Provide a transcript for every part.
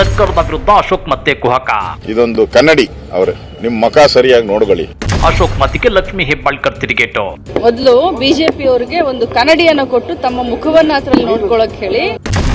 ಸರ್ಕಾರದ ವಿರುದ್ಧ ಅಶೋಕ್ ಮತ್ತೆ ಕುಹಕ. ಇದೊಂದು ಕನ್ನಡಿ ಅವರು. ನಿಮ್ ಮಕ ಸರಿಯಾಗಿ ನೋಡ್ಕೊಳ್ಳಿ. ಅಶೋಕ್ ಮತಿಗೆ ಲಕ್ಷ್ಮಿ ಹೆಬ್ಬಾಳ್ಕರ್ ತಿರುಗೇಟು. ಮೊದಲು ಬಿಜೆಪಿ ಅವರಿಗೆ ಒಂದು ಕನ್ನಡಿಯನ್ನು ಕೊಟ್ಟು ತಮ್ಮ ಮುಖವನ್ನ ಅದರಲ್ಲಿ ನೋಡ್ಕೊಳಕ್ ಹೇಳಿ.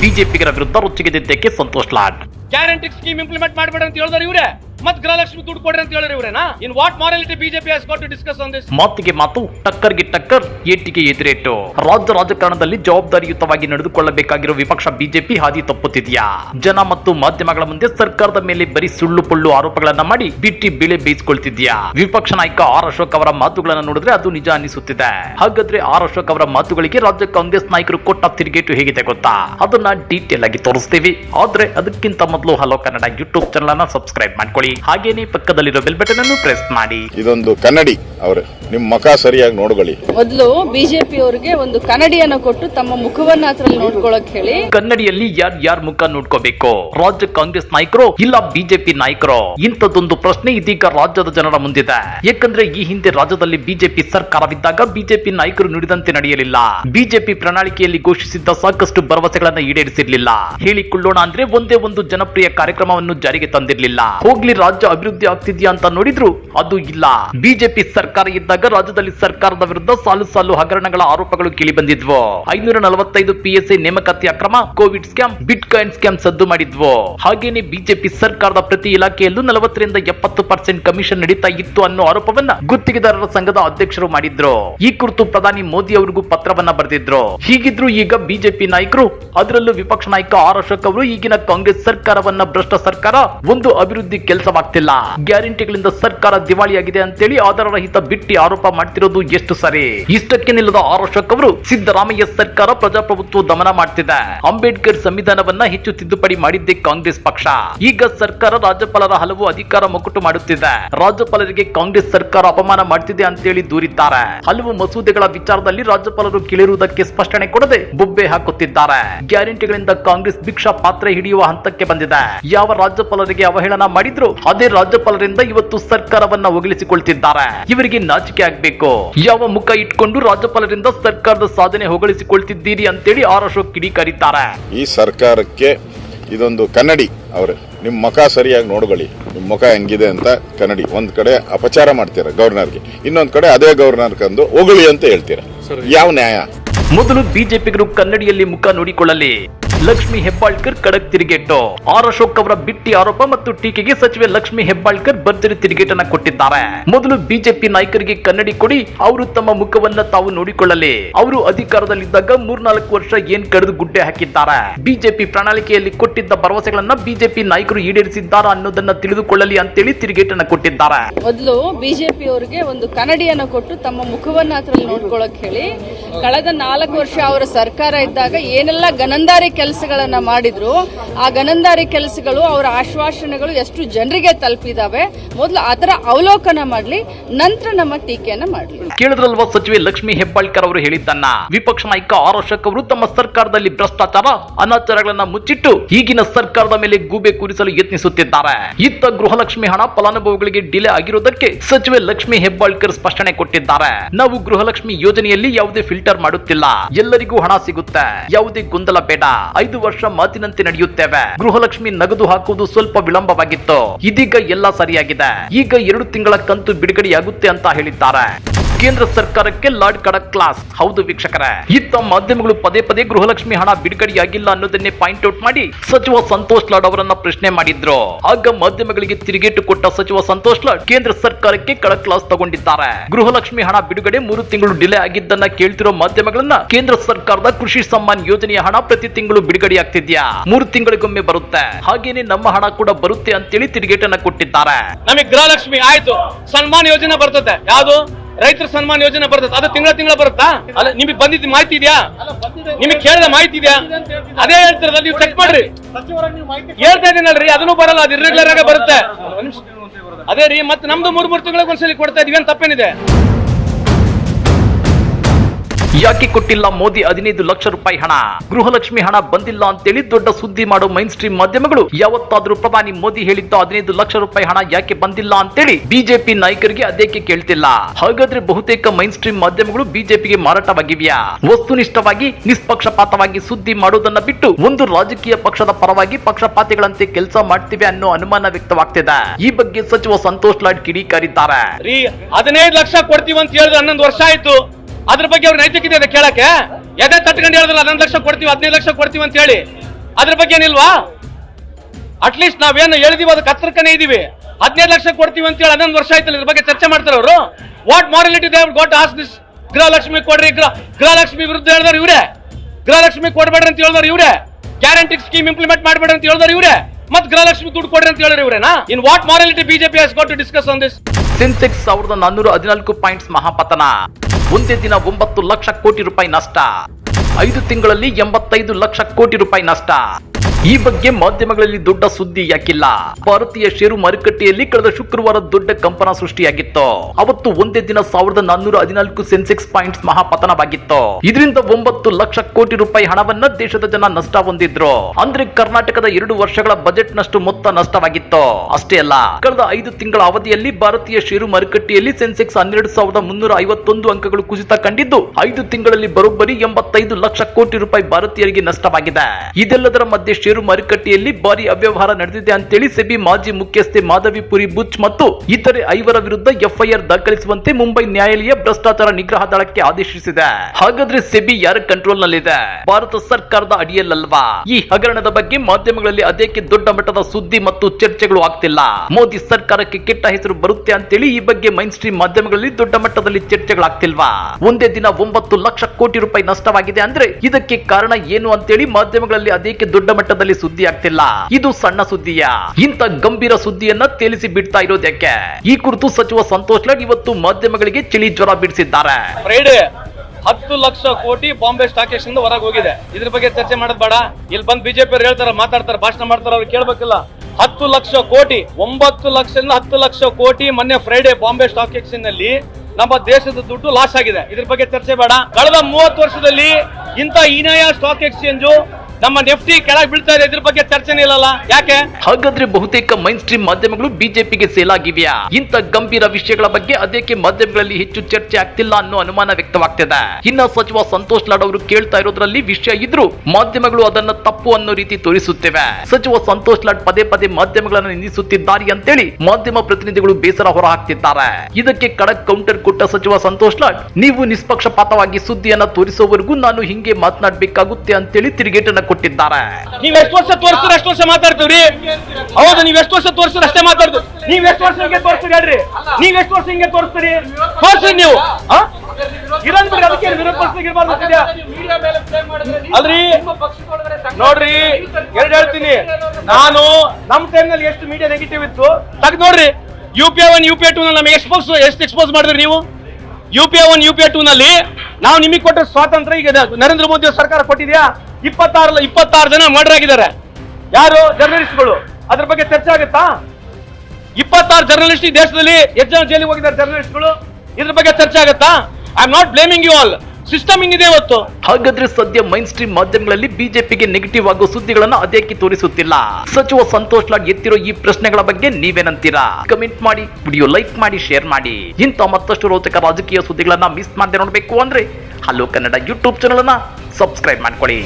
ಬಿಜೆಪಿಗರ ವಿರುದ್ಧ ರುಚಿಗೆದಿದ್ದಕ್ಕೆ Santosh Lad. Guarantee scheme implement ಮಾಡ್ಬೇಡ ಅಂತ ಹೇಳಿದ್ರೆ ಇವರೇ. ಮತ್ ಗೃಹಲಕ್ಷ್ಮಿ ದುಡ್ಡು ಕೊಡ್ರಿ ಅಂತ ಹೇಳಿ ಇವರೇನಾ? In what morality BJP has got to discuss on this ಮಾತಿಗೆ ಮಾತು, ಟಕ್ಕರ್ಗೆ ಟಕ್ಕರ್, ಏಟಿಗೆ ಎದುರೇಟು ರಾಜ್ಯ ರಾಜಕಾರಣದಲ್ಲಿ ಜವಾಬ್ದಾರಿಯುತವಾಗಿ ನಡೆದುಕೊಳ್ಳಬೇಕಾಗಿರುವ ವಿಪಕ್ಷ ಬಿಜೆಪಿ ಹಾದಿ ತಪ್ಪುತ್ತಿದೆಯಾ? ಜನ ಮತ್ತು ಮಾಧ್ಯಮಗಳ ಮುಂದೆ ಸರ್ಕಾರದ ಮೇಲೆ ಬರೀ ಸುಳ್ಳು ಪುಳ್ಳು ಆರೋಪಗಳನ್ನ ಮಾಡಿ ಬಿಟ್ಟಿ ಬೆಳೆ ಬೇಯಿಸಿಕೊಳ್ತಿದ್ಯಾ? ವಿಪಕ್ಷ ನಾಯಕ ಆರ್ ಅಶೋಕ್ ಅವರ ಮಾತುಗಳನ್ನ ನೋಡಿದ್ರೆ ಅದು ನಿಜ ಅನಿಸುತ್ತಿದೆ. ಹಾಗಾದ್ರೆ ಆರ್ ಅಶೋಕ್ ಅವರ ಮಾತುಗಳಿಗೆ ರಾಜ್ಯ ಕಾಂಗ್ರೆಸ್ ನಾಯಕರು ಕೊಟ್ಟ ತಿರುಗೇಟು ಹೇಗಿದೆ ಗೊತ್ತಾ? ಅದನ್ನ ಡೀಟೇಲ್ ಆಗಿ ತೋರಿಸ್ತೀವಿ. ಆದ್ರೆ ಅದಕ್ಕಿಂತ ಮೊದಲು ಹಲೋ ಕನ್ನಡ ಯೂಟ್ಯೂಬ್ ಚಾನಲ್ ಅನ್ನ ಸಬ್ಸ್ಕ್ರೈಬ್ ಮಾಡ್ಕೊಳ್ಳಿ. ಹಾಗೇನೆ ಪಕ್ಕದಲ್ಲಿರೋ ಬೆಲ್ ಬಟನ್ ಅನ್ನು ಪ್ರೆಸ್ ಮಾಡಿ. ಇದೊಂದು ಕನ್ನಡಿ ಅವರು. ನಿಮ್ ಮಕ ಸರಿಯಾಗಿ ನೋಡ್ಕೊಳ್ಳಿ. ಮೊದಲು ಬಿಜೆಪಿ ಅವರಿಗೆ ಒಂದು ಕನ್ನಡಿಯನ್ನು ಕೊಟ್ಟು ತಮ್ಮ ಮುಖವನ್ನ ಅದ್ರಲ್ಲಿ ನೋಡ್ಕೊಳಕ್ ಹೇಳಿ. ಕನ್ನಡಿಯಲ್ಲಿ ಯಾರ್ ಯಾರ್ ಮುಖ ನೋಡ್ಕೋಬೇಕು? ರಾಜ್ಯ ಕಾಂಗ್ರೆಸ್ ನಾಯಕರು ಇಲ್ಲ ಬಿಜೆಪಿ ನಾಯಕರು? ಇಂಥದ್ದೊಂದು ಪ್ರಶ್ನೆ ಇದೀಗ ರಾಜ್ಯದ ಜನರ ಮುಂದಿದೆ. ಯಾಕಂದ್ರೆ ಈ ಹಿಂದೆ ರಾಜ್ಯದಲ್ಲಿ ಬಿಜೆಪಿ ಸರ್ಕಾರವಿದ್ದಾಗ ಬಿಜೆಪಿ ನಾಯಕರು ನುಡಿದಂತೆ ನಡೆಯಲಿಲ್ಲ. ಬಿಜೆಪಿ ಪ್ರಣಾಳಿಕೆಯಲ್ಲಿ ಘೋಷಿಸಿದ್ದ ಸಾಕಷ್ಟು ಭರವಸೆಗಳನ್ನ ಈಡೇರಿಸಿರ್ಲಿಲ್ಲ. ಹೇಳಿಕೊಳ್ಳೋಣ ಅಂದ್ರೆ ಒಂದೇ ಒಂದು ಜನಪ್ರಿಯ ಕಾರ್ಯಕ್ರಮವನ್ನು ಜಾರಿಗೆ ತಂದಿರಲಿಲ್ಲ. ಹೋಗ್ಲಿ ರಾಜ್ಯ ಅಭಿವೃದ್ಧಿ ಆಗ್ತಿದ್ಯಾ ಅಂತ ನೋಡಿದ್ರು ಅದು ಇಲ್ಲ. ಬಿಜೆಪಿ ಸರ್ಕಾರ ಇದ್ದಾಗ ರಾಜ್ಯದಲ್ಲಿ ಸರ್ಕಾರದ ವಿರುದ್ಧ ಸಾಲು ಸಾಲು ಹಗರಣಗಳ ಆರೋಪಗಳು ಕೇಳಿ ಬಂದಿದ್ವು. ಐನೂರ ನಲವತ್ತೈದು ಪಿಎಸ್ಐ ನೇಮಕಾತಿ ಅಕ್ರಮ Covid scam bitcoin scam ಸದ್ದು ಮಾಡಿದ್ವು. ಹಾಗೇನೆ ಬಿಜೆಪಿ ಸರ್ಕಾರದ ಪ್ರತಿ ಇಲಾಖೆಯಲ್ಲೂ ನಲವತ್ತರಿಂದ ಎಪ್ಪತ್ತು ಪರ್ಸೆಂಟ್ ಕಮಿಷನ್ ನಡೀತಾ ಇತ್ತು ಅನ್ನೋ ಆರೋಪವನ್ನ ಗುತ್ತಿಗೆದಾರರ ಸಂಘದ ಅಧ್ಯಕ್ಷರು ಮಾಡಿದ್ರು. ಈ ಕುರಿತು ಪ್ರಧಾನಿ ಮೋದಿ ಅವರಿಗೂ ಪತ್ರವನ್ನ ಬರೆದಿದ್ರು. ಹೀಗಿದ್ರು ಈಗ ಬಿಜೆಪಿ ನಾಯಕರು, ಅದರಲ್ಲೂ ವಿಪಕ್ಷ ನಾಯಕ ಆರ್ ಅಶೋಕ್ ಅವರು ಈಗಿನ ಕಾಂಗ್ರೆಸ್ ಸರ್ಕಾರವನ್ನ ಭ್ರಷ್ಟ ಸರ್ಕಾರ, ಒಂದು ಅಭಿವೃದ್ಧಿ ಕೆಲಸವಾಗ್ತಿಲ್ಲ. ಗ್ಯಾರಂಟಿಗಳಿಂದ ಸರ್ಕಾರ ದಿವಾಳಿಯಾಗಿದೆ ಅಂತೇಳಿ ಆಧಾರರಹಿತ ಬಿಟ್ಟಿ ಆರೋಪ ಮಾಡ್ತಿರೋದು ಎಷ್ಟು ಸರಿ? ಇಷ್ಟಕ್ಕೆ ನಿಲ್ಲದ ಆರ್ ಅಶೋಕ್ ಅವರು ಸಿದ್ದರಾಮಯ್ಯ ಸರ್ಕಾರ ಪ್ರಜಾಪ್ರಭುತ್ವ ದಮನ ಮಾಡ್ತಿದೆ. ಅಂಬೇಡ್ಕರ್ ಸಂವಿಧಾನವನ್ನ ಹೆಚ್ಚು ತಿದ್ದುಪಡಿ ಮಾಡಿದ್ದೆ ಕಾಂಗ್ರೆಸ್ ಪಕ್ಷ. ಈಗ ಸರ್ಕಾರ ರಾಜ್ಯಪಾಲರ ಹಲವು ಅಧಿಕಾರ ಮೊಕಟು ಮಾಡುತ್ತಿದೆ. ರಾಜ್ಯಪಾಲರಿಗೆ ಕಾಂಗ್ರೆಸ್ ಸರ್ಕಾರ ಅಪಮಾನ ಮಾಡ್ತಿದೆ ಅಂತೇಳಿ ದೂರಿದ್ದಾರೆ. ಹಲವು ಮಸೂದೆಗಳ ವಿಚಾರದಲ್ಲಿ ರಾಜ್ಯಪಾಲರು ಕೇಳಿರುವುದಕ್ಕೆ ಸ್ಪಷ್ಟನೆ ಕೊಡದೆ ಬೊಬ್ಬೆ ಹಾಕುತ್ತಿದ್ದಾರೆ. ಗ್ಯಾರಂಟಿಗಳಿಂದ ಕಾಂಗ್ರೆಸ್ ಭಿಕ್ಷಾ ಪಾತ್ರೆ ಹಿಡಿಯುವ ಹಂತಕ್ಕೆ ಬಂದಿದೆ. ಯಾವ ರಾಜ್ಯಪಾಲರಿಗೆ ಅವಹೇಳನ ಮಾಡಿದ್ರು ಅದೇ ರಾಜ್ಯಪಾಲರಿಂದ ಇವತ್ತು ಸರ್ಕಾರವನ್ನ ಹೊಗಳಿಸಿಕೊಳ್ತಿದ್ದಾರೆ. ಇವರಿಗೆ ನಾಚಿಕೆ ಆಗ್ಬೇಕು. ಯಾವ ಮುಖ ಇಟ್ಕೊಂಡು ರಾಜ್ಯಪಾಲರಿಂದ ಸರ್ಕಾರದ ಸಾಧನೆ ಹೊಗಳಿಸಿಕೊಳ್ತಿದ್ದೀರಿ ಅಂತೇಳಿ ಆರ್ ಅಶೋಕ್ ಕಿಡಿಕಾರಿದ್ದಾರೆ. ಈ ಸರ್ಕಾರಕ್ಕೆ ಇದೊಂದು ಕನ್ನಡಿ ಅವ್ರೆ. ನಿಮ್ಮ ಮುಖ ಸರಿಯಾಗಿ ನೋಡ್ಕೊಳ್ಳಿ. ನಿಮ್ಮ ಮುಖ ಹೆಂಗಿದೆ ಅಂತ ಕನ್ನಡಿ. ಒಂದ್ ಕಡೆ ಅಪಚಾರ ಮಾಡ್ತೀರ ಗವರ್ನರ್ಗೆ. ಇನ್ನೊಂದ್ ಕಡೆ ಅದೇ ಗವರ್ನರ್ ಕಂದು ಹೊಗಳಿ ಅಂತ ಹೇಳ್ತೀರ. ಯಾವ ನ್ಯಾಯ? ಮೊದಲು ಬಿಜೆಪಿಗರು ಕನ್ನಡಿಯಲ್ಲಿ ಮುಖ ನೋಡಿಕೊಳ್ಳಲಿ. ಲಕ್ಷ್ಮಿ ಹೆಬ್ಬಾಳ್ಕರ್ ಖಡಕ್ ತಿರುಗೇಟು. ಆರ್ ಅಶೋಕ್ ಅವರ ಬಿಟ್ಟಿ ಆರೋಪ ಮತ್ತು ಟೀಕೆಗೆ ಸಚಿವೆ ಲಕ್ಷ್ಮಿ ಹೆಬ್ಬಾಳ್ಕರ್ ಭರ್ಜರಿ ತಿರುಗೇಟನ್ನ ಕೊಟ್ಟಿದ್ದಾರೆ. ಮೊದಲು ಬಿಜೆಪಿ ನಾಯಕರಿಗೆ ಕನ್ನಡಿ ಕೊಡಿ, ಅವರು ತಮ್ಮ ಮುಖವನ್ನ ತಾವು ನೋಡಿಕೊಳ್ಳಲಿ. ಅವರು ಅಧಿಕಾರದಲ್ಲಿದ್ದಾಗ ಮೂರ್ನಾಲ್ಕು ವರ್ಷ ಏನ್ ಕಡಿದು ಗುಡ್ಡೆ ಹಾಕಿದ್ದಾರೆ. ಬಿಜೆಪಿ ಪ್ರಣಾಳಿಕೆಯಲ್ಲಿ ಕೊಟ್ಟಿದ್ದ ಭರವಸೆಗಳನ್ನ ಬಿಜೆಪಿ ನಾಯಕರು ಈಡೇರಿಸಿದ್ದಾರಾ ಅನ್ನೋದನ್ನ ತಿಳಿದುಕೊಳ್ಳಲಿ ಅಂತೇಳಿ ತಿರುಗೇಟನ್ನ ಕೊಟ್ಟಿದ್ದಾರೆ. ಮೊದಲು ಬಿಜೆಪಿ ಅವರಿಗೆ ಒಂದು ಕನ್ನಡಿಯನ್ನ ಕೊಟ್ಟು ತಮ್ಮ ಮುಖವನ್ನ ಅದ್ರಲ್ಲಿ ನೋಡ್ಕೊಳಕ್ ಹೇಳಿ, ಕಳೆದ ನಾಲ್ಕು ವರ್ಷ ಅವರ ಸರ್ಕಾರ ಇದ್ದಾಗ ಏನೆಲ್ಲ ಗನಂದಾರಿ ಕೆಲಸಗಳನ್ನ ಮಾಡಿದ್ರು. ಆ ಗನಂದಾರಿ ಕೆಲಸಗಳು, ಅವರ ಆಶ್ವಾಸನೆಗಳು ಎಷ್ಟು ಜನರಿಗೆ ತಲುಪಿದಾವೆ. ಮೊದಲು ಅದರ ಅವಲೋಕನ ಮಾಡಲಿ, ನಂತರ ನಮ್ಮ ಟೀಕೆಯನ್ನ ಮಾಡಲಿ. ಕೇಳಿದ್ರಲ್ವಾ ಸಚಿವೆ ಲಕ್ಷ್ಮಿ ಹೆಬ್ಬಾಳ್ಕರ್ ಅವರು ಹೇಳಿದ್ದನ್ನ? ವಿಪಕ್ಷ ನಾಯಕ ಆರ್ ಅವರು ತಮ್ಮ ಸರ್ಕಾರದಲ್ಲಿ ಭ್ರಷ್ಟಾಚಾರ, ಅನಾಚಾರಗಳನ್ನ ಮುಚ್ಚಿಟ್ಟು ಈಗಿನ ಸರ್ಕಾರದ ಮೇಲೆ ಗೂಬೆ ಕೂರಿಸಲು ಯತ್ನಿಸುತ್ತಿದ್ದಾರೆ. ಇತ್ತ ಗೃಹಲಕ್ಷ್ಮಿ ಹಣ ಫಲಾನುಭವಿಗಳಿಗೆ ಡಿಲೇ ಆಗಿರುವುದಕ್ಕೆ ಸಚಿವೆ ಲಕ್ಷ್ಮಿ ಹೆಬ್ಬಾಳ್ಕರ್ ಸ್ಪಷ್ಟನೆ ಕೊಟ್ಟಿದ್ದಾರೆ. ನಾವು ಗೃಹಲಕ್ಷ್ಮಿ ಯೋಜನೆಯಲ್ಲಿ ಯಾವುದೇ ಫಿಲ್ಟರ್ ಮಾಡುತ್ತಿಲ್ಲ. ಎಲ್ಲರಿಗೂ ಹಣ ಸಿಗುತ್ತೆ. ಯಾವುದೇ ಗೊಂದಲ ಬೇಡ. ಐದು ವರ್ಷ ಮಾತಿನಂತೆ ನಡೆಯುತ್ತೇವೆ. ಗೃಹಲಕ್ಷ್ಮಿ ನಗದು ಹಾಕುವುದು ಸ್ವಲ್ಪ ವಿಳಂಬವಾಗಿತ್ತು. ಇದೀಗ ಎಲ್ಲ ಸರಿಯಾಗಿದೆ. ಈಗ ಎರಡು ತಿಂಗಳ ಕಂತು ಬಿಡುಗಡೆಯಾಗುತ್ತೆ ಅಂತ ಹೇಳಿದ್ದಾರೆ. ಕೇಂದ್ರ ಸರ್ಕಾರಕ್ಕೆ ಲಾರ್ಡ್ ಕಡಕ್ ಕ್ಲಾಸ್. ಹೌದು ವೀಕ್ಷಕರೇ. ಇತ್ತ ಮಾಧ್ಯಮಗಳು ಪದೇ ಪದೇ ಗೃಹಲಕ್ಷ್ಮಿ ಹಣ ಬಿಡುಗಡೆಯಾಗಿಲ್ಲ ಅನ್ನೋದನ್ನೇ ಪಾಯಿಂಟ್ ಔಟ್ ಮಾಡಿ ಸಚಿವ ಸಂತೋಷ್ ಲಾಡ್ ಅವರನ್ನ ಪ್ರಶ್ನೆ ಮಾಡಿದ್ರು. ಆಗ ಮಾಧ್ಯಮಗಳಿಗೆ ತಿರುಗೇಟು ಕೊಟ್ಟ ಸಚಿವ ಸಂತೋಷ್ ಲಾಡ್ ಕೇಂದ್ರ ಸರ್ಕಾರಕ್ಕೆ ಕಡಕ್ ಕ್ಲಾಸ್ ತಗೊಂಡಿದ್ದಾರೆ. ಗೃಹಲಕ್ಷ್ಮಿ ಹಣ ಬಿಡುಗಡೆ ಮೂರು ತಿಂಗಳು ಡಿಲೇ ಆಗಿದ್ದನ್ನ ಕೇಳ್ತಿರೋ ಮಾಧ್ಯಮಗಳನ್ನ ಕೇಂದ್ರ ಸರ್ಕಾರದ ಕೃಷಿ ಸಮ್ಮಾನ್ ಯೋಜನೆಯ ಹಣ ಪ್ರತಿ ತಿಂಗಳು ಬಿಡುಗಡೆಯಾಗ್ತಿದ್ಯಾ? ಮೂರು ತಿಂಗಳಿಗೊಮ್ಮೆ ಬರುತ್ತೆ. ಹಾಗೇನೆ ನಮ್ಮ ಹಣ ಕೂಡ ಬರುತ್ತೆ ಅಂತೇಳಿ ತಿರುಗೇಟನ್ನ ಕೊಟ್ಟಿದ್ದಾರೆ. ನಮಗೆ ಗೃಹಲಕ್ಷ್ಮಿ ಆಯ್ತು. ಸನ್ಮಾನ್ ಯೋಜನೆ ಬರ್ತದೆ. ಯಾವುದು? ರೈತರ ಸನ್ಮಾನ ಯೋಜನೆ ಬರ್ತದೆ. ಅದು ತಿಂಗಳ ತಿಂಗಳ ಬರುತ್ತಾ? ಅಲ್ಲ, ನಿಮಗೆ ಬಂದಿದ್ದ ಮಾಹಿತಿ ಇದೆಯಾ? ನಿಮಗೆ ಕೇಳಿದ ಮಾಹಿತಿ ಇದೆಯಾ? ಅದೇ ಹೇಳ್ತಿರಲ್ಲ ನೀವು ಚೆಕ್ ಮಾಡ್ರಿ. ಹೇಳ್ತಾ ಇದೀನಲ್ರಿ ಅದನ್ನು ಬರಲ್ಲ, ಅದು ಇರ್ರೆಗ್ಯುಲರ್ ಆಗಿ ಬರುತ್ತೆ. ಅದೇ ರೀ, ಮತ್ತೆ ನಮ್ದು ಮೂರ್ ಮೂರು ತಿಂಗಳಿಗೆ ಒಂದ್ಸಲಿ ಕೊಡ್ತಾ ಇದೀವಿ ಅಂತ ತಪ್ಪೇನಿದೆ? ಯಾಕೆ ಕೊಟ್ಟಿಲ್ಲ ಮೋದಿ ಹದಿನೈದು ಲಕ್ಷ ರೂಪಾಯಿ ಹಣ? ಗೃಹಲಕ್ಷ್ಮಿ ಹಣ ಬಂದಿಲ್ಲ ಅಂತೇಳಿ ದೊಡ್ಡ ಸುದ್ದಿ ಮಾಡೋ ಮೈನ್ ಸ್ಟ್ರೀಮ್ ಮಾಧ್ಯಮಗಳು, ಯಾವತ್ತಾದ್ರೂ ಪ್ರಧಾನಿ ಮೋದಿ ಹೇಳಿದ್ದ ಹದಿನೈದು ಲಕ್ಷ ರೂಪಾಯಿ ಹಣ ಯಾಕೆ ಬಂದಿಲ್ಲ ಅಂತೇಳಿ ಬಿಜೆಪಿ ನಾಯಕರಿಗೆ ಅದೇಕೆ ಕೇಳ್ತಿಲ್ಲ? ಹಾಗಾದ್ರೆ ಬಹುತೇಕ ಮೈನ್ ಸ್ಟ್ರೀಮ್ ಮಾಧ್ಯಮಗಳು ಬಿಜೆಪಿಗೆ ಮಾರಾಟವಾಗಿವೆಯಾ? ವಸ್ತುನಿಷ್ಠವಾಗಿ, ನಿಷ್ಪಕ್ಷಪಾತವಾಗಿ ಸುದ್ದಿ ಮಾಡೋದನ್ನ ಬಿಟ್ಟು ಒಂದು ರಾಜಕೀಯ ಪಕ್ಷದ ಪರವಾಗಿ ಪಕ್ಷಪಾತಿಗಳಂತೆ ಕೆಲಸ ಮಾಡ್ತಿವೆ ಅನ್ನೋ ಅನುಮಾನ ವ್ಯಕ್ತವಾಗ್ತಿದೆ. ಈ ಬಗ್ಗೆ ಸಚಿವ ಸಂತೋಷ್ ಲಾಡ್ ಕಿಡಿಕಾರಿದ್ದಾರೆ. ಹದಿನೈದು ಲಕ್ಷ ಕೊಡ್ತೀವಿ ಅಂತ ಹೇಳಿದ್ರೆ ಹನ್ನೊಂದು ವರ್ಷ ಆಯ್ತು. ಅದ್ರ ಬಗ್ಗೆ ಅವ್ರ ನೈತಿಕತೆ ಇದೆ ಕೇಳಕ್ಕೆ? ಎದೆ ತಟ್ಕೊಂಡು ಹೇಳಿದ್ರೆ ಹನ್ನೊಂದು ಲಕ್ಷ ಕೊಡ್ತೀವಿ, ಹದಿನೈದು ಲಕ್ಷ ಕೊಡ್ತೀವಿ ಅಂತ ಹೇಳಿ. ಅದ್ರ ಬಗ್ಗೆ ಏನಿಲ್ವಾ? ಅಟ್ಲೀಸ್ಟ್ ನಾವೇನು ಹೇಳಿದೀವಿ ಅದಕ್ಕೆ ಹತ್ರಕ್ಕನೇ ಇದೀವಿ. ಹದಿನೈದು ಲಕ್ಷ ಕೊಡ್ತೀವಿ ಅಂತ ಹೇಳಿ ಹನ್ನೊಂದು ವರ್ಷ ಆಯ್ತಲ್ಲ, ಇದ್ರ ಬಗ್ಗೆ ಚರ್ಚೆ ಮಾಡ್ತಾರೆ ಅವರು. What morality they got as this Gruhalakshmi ಕೊಡ್ರಿ, ಗೃಹ, ಗೃಹಲಕ್ಷ್ಮಿ ವಿರುದ್ಧ ಹೇಳಿದವ್ರು ಇವ್ರೆ. ಗೃಹಲಕ್ಷ್ಮಿ ಕೊಡ್ಬೇಡ್ರಿ ಅಂತ ಹೇಳಿದವ್ರು ಇವ್ರೆ. ಗ್ಯಾರಂಟಿ ಸ್ಕೀಮ್ ಇಂಪ್ಲಿಮೆಂಟ್ ಮಾಡ್ಬೇಡ್ರಿ ಅಂತ ಹೇಳಿದವ್ರು ಇವ್ರೆ. ಮತ್ತೆ ಗೃಹಲಕ್ಷ್ಮಿ ದುಡ್ಡು ಕೊಡ್ರಿ ಅಂತ ಹೇಳಿದ್ರೆ ಇವರೇನಾ? In what morality BJP has got to discuss on this Sensex ಸಾವಿರದ ನಾನ್ನೂರ ಹದಿನಾಲ್ಕು ಪಾಯಿಂಟ್ಸ್ ಮಹಾಪತನ. ಒಂದೇ ದಿನ ಒಂಬತ್ತು ಲಕ್ಷ ಕೋಟಿ ರೂಪಾಯಿ ನಷ್ಟ. ಐದು ತಿಂಗಳಲ್ಲಿ ಎಂಬತ್ತೈದು ಲಕ್ಷ ಕೋಟಿ ರೂಪಾಯಿ ನಷ್ಟ. ಈ ಬಗ್ಗೆ ಮಾಧ್ಯಮಗಳಲ್ಲಿ ದೊಡ್ಡ ಸುದ್ದಿ ಯಾಕಿಲ್ಲ. ಭಾರತೀಯ ಷೇರು ಮಾರುಕಟ್ಟೆಯಲ್ಲಿ ಕಳೆದ ಶುಕ್ರವಾರ ದೊಡ್ಡ ಕಂಪನ ಸೃಷ್ಟಿಯಾಗಿತ್ತು. ಅವತ್ತು ಒಂದೇ ದಿನ ಸಾವಿರದ ನಾನ್ನೂರ ಹದಿನಾಲ್ಕು ಸೆನ್ಸೆಕ್ಸ್ ಪಾಯಿಂಟ್ಸ್ ಮಹಾಪತನವಾಗಿತ್ತು. ಇದರಿಂದ ಒಂಬತ್ತು ಲಕ್ಷ ಕೋಟಿ ರೂಪಾಯಿ ಹಣವನ್ನ ದೇಶದ ಜನ ನಷ್ಟ ಹೊಂದಿದ್ರು. ಅಂದ್ರೆ ಕರ್ನಾಟಕದ ಎರಡು ವರ್ಷಗಳ ಬಜೆಟ್ ನಷ್ಟು ಮೊತ್ತ ನಷ್ಟವಾಗಿತ್ತು. ಅಷ್ಟೇ ಅಲ್ಲ, ಕಳೆದ ಐದು ತಿಂಗಳ ಅವಧಿಯಲ್ಲಿ ಭಾರತೀಯ ಷೇರು ಮಾರುಕಟ್ಟೆಯಲ್ಲಿ ಸೆನ್ಸೆಕ್ಸ್ ಹನ್ನೆರಡು ಸಾವಿರದ ಮುನ್ನೂರ ಐವತ್ತೊಂದು ಅಂಕಗಳು ಕುಸಿತ ಕಂಡಿದ್ದು, ಐದು ತಿಂಗಳಲ್ಲಿ ಬರೋಬ್ಬರಿ ಎಂಬತ್ತೈದು ಲಕ್ಷ ಕೋಟಿ ರೂಪಾಯಿ ಭಾರತೀಯರಿಗೆ ನಷ್ಟವಾಗಿದೆ. ಇದೆಲ್ಲದರ ಮಧ್ಯೆ ಷೇರು ಮಾರುಕಟ್ಟೆಯಲ್ಲಿ ಭಾರಿ ಅವ್ಯವಹಾರ ನಡೆದಿದೆ ಅಂತೇಳಿ ಸೆಬಿ ಮಾಜಿ ಮುಖ್ಯಸ್ಥೆ ಮಾಧವಿ ಪುರಿ ಬುಚ್ ಮತ್ತು ಇತರೆ ಐವರ ವಿರುದ್ಧ ಎಫ್ಐಆರ್ ದಾಖಲಿಸುವಂತೆ ಮುಂಬೈ ನ್ಯಾಯಾಲಯ ಭ್ರಷ್ಟಾಚಾರ ನಿಗ್ರಹ ದಳಕ್ಕೆ ಆದೇಶಿಸಿದೆ. ಹಾಗಾದ್ರೆ ಸೆಬಿ ಯಾರ ಕಂಟ್ರೋಲ್ ನಲ್ಲಿದೆ ಭಾರತ ಸರ್ಕಾರದ ಅಡಿಯಲ್ಲಲ್ವಾ? ಈ ಹಗರಣದ ಬಗ್ಗೆ ಮಾಧ್ಯಮಗಳಲ್ಲಿ ಅದಕ್ಕೆ ದೊಡ್ಡ ಮಟ್ಟದ ಸುದ್ದಿ ಮತ್ತು ಚರ್ಚೆಗಳು ಆಗ್ತಿಲ್ಲ? ಮೋದಿ ಸರ್ಕಾರಕ್ಕೆ ಕೆಟ್ಟ ಹೆಸರು ಬರುತ್ತೆ ಅಂತೇಳಿ ಈ ಬಗ್ಗೆ ಮೈನ್ ಸ್ಟ್ರೀಮ್ ಮಾಧ್ಯಮಗಳಲ್ಲಿ ದೊಡ್ಡ ಮಟ್ಟದಲ್ಲಿ ಚರ್ಚೆಗಳಾಗ್ತಿಲ್ವಾ? ಒಂದೇ ದಿನ ಒಂಬತ್ತು ಲಕ್ಷ ಕೋಟಿ ರೂಪಾಯಿ ನಷ್ಟವಾಗಿದೆ ಅಂದ್ರೆ ಇದಕ್ಕೆ ಕಾರಣ ಏನು ಅಂತೇಳಿ ಮಾಧ್ಯಮಗಳಲ್ಲಿ ಅದಕ್ಕೆ ದೊಡ್ಡ ಮಟ್ಟದಲ್ಲಿ ಸುದ್ದಿ ಆಗ್ತಿಲ್ಲ. ಇದು ಸಣ್ಣ ಸುದ್ದಿಯ. ಇಂತ ಗಂಭೀರ ಸುದ್ದಿಯನ್ನ ತೇಲಿಸಿ ಬಿಡ್ತಾ ಇರೋದಕ್ಕೆ ಈ ಕುರಿತು ಸಚಿವ ಸಂತೋಷ್ ಲಾಡ್ ಇವತ್ತು ಮಾಧ್ಯಮಗಳಿಗೆ ಚಳಿ ಜ್ವರ ಬಿಡಿಸಿದ್ದಾರೆ. ಫ್ರೈಡೆ ಹತ್ತು ಲಕ್ಷ ಕೋಟಿ ಬಾಂಬೆ ಸ್ಟಾಕ್ ಎಕ್ಸ್ಚೇಂಜ್ ಹೊರಗೆ ಹೋಗಿದೆ. ಇದ್ರ ಬಗ್ಗೆ ಚರ್ಚೆ ಮಾಡೋದ್ ಬೇಡ. ಇಲ್ಲಿ ಬಂದು ಬಿಜೆಪಿ ಹೇಳ್ತಾರ, ಮಾತಾಡ್ತಾರೆ, ಭಾಷಣ ಮಾಡ್ತಾರೆ, ಅವ್ರು ಕೇಳಬೇಕಿಲ್ಲ. ಹತ್ತು ಲಕ್ಷ ಕೋಟಿ, ಒಂಬತ್ತು ಲಕ್ಷದಿಂದ ಹತ್ತು ಲಕ್ಷ ಕೋಟಿ ಮೊನ್ನೆ ಫ್ರೈಡೆ ಬಾಂಬೆ ಸ್ಟಾಕ್ ಎಕ್ಸ್ಚೇಂಜ್ನಲ್ಲಿ ನಮ್ಮ ದೇಶದ ದುಡ್ಡು ಲಾಸ್ ಆಗಿದೆ. ಇದ್ರ ಬಗ್ಗೆ ಚರ್ಚೆ ಬೇಡ. ಕಳೆದ ಮೂವತ್ತು ವರ್ಷದಲ್ಲಿ ಇಂಥ ಇನಯ ಸ್ಟಾಕ್ ಎಕ್ಸ್ಚೇಂಜು ನಮ್ಮ ನೆಫ್ಟಿ ಕೆಳಗೆ ಬೀಳ್ತಾ ಇದೆ, ಇದ್ರ ಬಗ್ಗೆ ಚರ್ಚೆನೇ ಇಲ್ಲಲ್ಲ. ಯಾಕೆ? ಹಾಗಾದ್ರೆ ಬಹುತೇಕ ಮೈನ್ ಸ್ಟ್ರೀಮ್ ಮಾಧ್ಯಮಗಳು ಬಿಜೆಪಿಗೆ ಸೇಲಾಗಿವೆಯಾ? ಇಂಥ ಗಂಭೀರ ವಿಷಯಗಳ ಬಗ್ಗೆ ಅದಕ್ಕೆ ಮಾಧ್ಯಮಗಳಲ್ಲಿ ಹೆಚ್ಚು ಚರ್ಚೆ ಆಗ್ತಿಲ್ಲ ಅನ್ನೋ ಅನುಮಾನ ವ್ಯಕ್ತವಾಗ್ತಿದೆ. ಇನ್ನ ಸಚಿವ ಸಂತೋಷ್ ಲಾಡ್ ಅವರು ಕೇಳ್ತಾ ಇರೋದ್ರಲ್ಲಿ ವಿಷಯ ಇದ್ರು ಮಾಧ್ಯಮಗಳು ಅದನ್ನ ತಪ್ಪು ಅನ್ನೋ ರೀತಿ ತೋರಿಸುತ್ತಿವೆ. ಸಚಿವ ಸಂತೋಷ್ ಲಾಡ್ ಪದೇ ಪದೇ ಮಾಧ್ಯಮಗಳನ್ನು ನಿಂದಿಸುತ್ತಿದ್ದಾರೆ ಅಂತೇಳಿ ಮಾಧ್ಯಮ ಪ್ರತಿನಿಧಿಗಳು ಬೇಸರ ಹೊರ ಹಾಕ್ತಿದ್ದಾರೆ ಇದಕ್ಕೆ ಖಡಕ್ ಕೌಂಟರ್ ಕೊಟ್ಟ ಸಚಿವ ಸಂತೋಷ್ ಲಾಡ್, ನೀವು ನಿಷ್ಪಕ್ಷಪಾತವಾಗಿ ಸುದ್ದಿಯನ್ನ ತೋರಿಸುವವರೆಗೂ ನಾನು ಹಿಂಗೆ ಮಾತನಾಡಬೇಕಾಗುತ್ತೆ ಅಂತೇಳಿ ತಿರುಗೇಟನ್ನ ಕೊಟ್ಟಿದ್ದಾರೆ. ನೀವ್ ಎಷ್ಟು ವರ್ಷ ತೋರಿಸ್ತೀರ ಅಷ್ಟು ವರ್ಷ ಮಾತಾಡ್ತೀವ್ರಿ? ಹೌದು, ನೀವ್ ಎಷ್ಟು ವರ್ಷ ತೋರಿಸ್ತೀರ ಅಷ್ಟೇ ಮಾತಾಡ್ದು. ನೀವ್ ಎಷ್ಟು ವರ್ಷ ಹಿಂಗೆ ತೋರಿಸ್ತೀರಿ ಹೇಳ್ರಿ? ನೀವ್ ಎಷ್ಟು ವರ್ಷ ಹಿಂಗೆ ತೋರಿಸ್ತೀರಿ ತೋರಿಸ್ರಿ ನೀವು? ಇರೋದ್ ಅದಕ್ಕೆ ವಿರೋಧ? ಅಲ್ರಿ, ನೋಡ್ರಿ, ಎರಡು ಹೇಳ್ತೀನಿ. ನಾನು ನಮ್ ಟೈಮ್ನಲ್ಲಿ ಎಷ್ಟು ಮೀಡಿಯಾ ನೆಗೆಟಿವ್ ಇತ್ತು ತಗ್ ನೋಡ್ರಿ. U P I one U P I two ನಲ್ಲಿ ನಮಗೆ ಎಕ್ಸ್ಪೋಸ್ ಎಷ್ಟು ಎಕ್ಸ್ಪೋಸ್ ಮಾಡಿದ್ರಿ ನೀವು? U P I one U P I two ನಲ್ಲಿ ನಾವು ನಿಮಗೆ ಕೊಟ್ಟ ಸ್ವಾತಂತ್ರ್ಯ ಈಗ ನರೇಂದ್ರ ಮೋದಿ ಸರ್ಕಾರ ಕೊಟ್ಟಿದ್ಯಾ? ಇಪ್ಪತ್ತಾರು ಇಪ್ಪತ್ತಾರು ಜನ ಮರ್ಡರ್ ಆಗಿದ್ದಾರೆ. ಯಾರು? ಜರ್ನಲಿಸ್ಟ್ಗಳು ಅದ್ರ ಬಗ್ಗೆ ಚರ್ಚೆ ಆಗುತ್ತಾ? ಇಪ್ಪತ್ತಾರು ಜರ್ನಲಿಸ್ಟ್ ಈ ದೇಶದಲ್ಲಿ ಎಷ್ಟು ಜನ ಜೈಲಿಗೆ ಹೋಗಿದ್ದಾರೆ ಜರ್ನಲಿಸ್ಟ್ಗಳು ಇದ್ರ ಬಗ್ಗೆ ಚರ್ಚೆ ಆಗುತ್ತಾ? I am not blaming you all system ಹಿಂಗಿದೆ ಇವತ್ತು. ಹಾಗಾದ್ರೆ ಸದ್ಯ ಮೈನ್ ಸ್ಟ್ರೀಮ್ ಮಾಧ್ಯಮಗಳಲ್ಲಿ ಬಿಜೆಪಿಗೆ ನೆಗೆಟಿವ್ ಆಗೋ ಸುದ್ದಿಗಳನ್ನು ಅದೇಕೆ ತೋರಿಸುತ್ತಿಲ್ಲ? ಸಚಿವ ಸಂತೋಷ್ ಲಾಡ್ ಎತ್ತಿರೋ ಈ ಪ್ರಶ್ನೆಗಳ ಬಗ್ಗೆ ನೀವೇನಂತೀರಾ? ಕಮೆಂಟ್ ಮಾಡಿ ವಿಡಿಯೋ ಲೈಕ್ ಮಾಡಿ ಶೇರ್ ಮಾಡಿ. ಇಂಥ ಮತ್ತಷ್ಟು ರೋಚಕ ರಾಜಕೀಯ ಸುದ್ದಿಗಳನ್ನ ಮಿಸ್ ಮಾಡದೆ ನೋಡಬೇಕು ಅಂದ್ರೆ ಹಲೋ ಕನ್ನಡ ಯೂಟ್ಯೂಬ್ ಚಾನಲ್ ಅನ್ನ ಸಬ್ಸ್ಕ್ರೈಬ್ ಮಾಡ್ಕೊಳ್ಳಿ.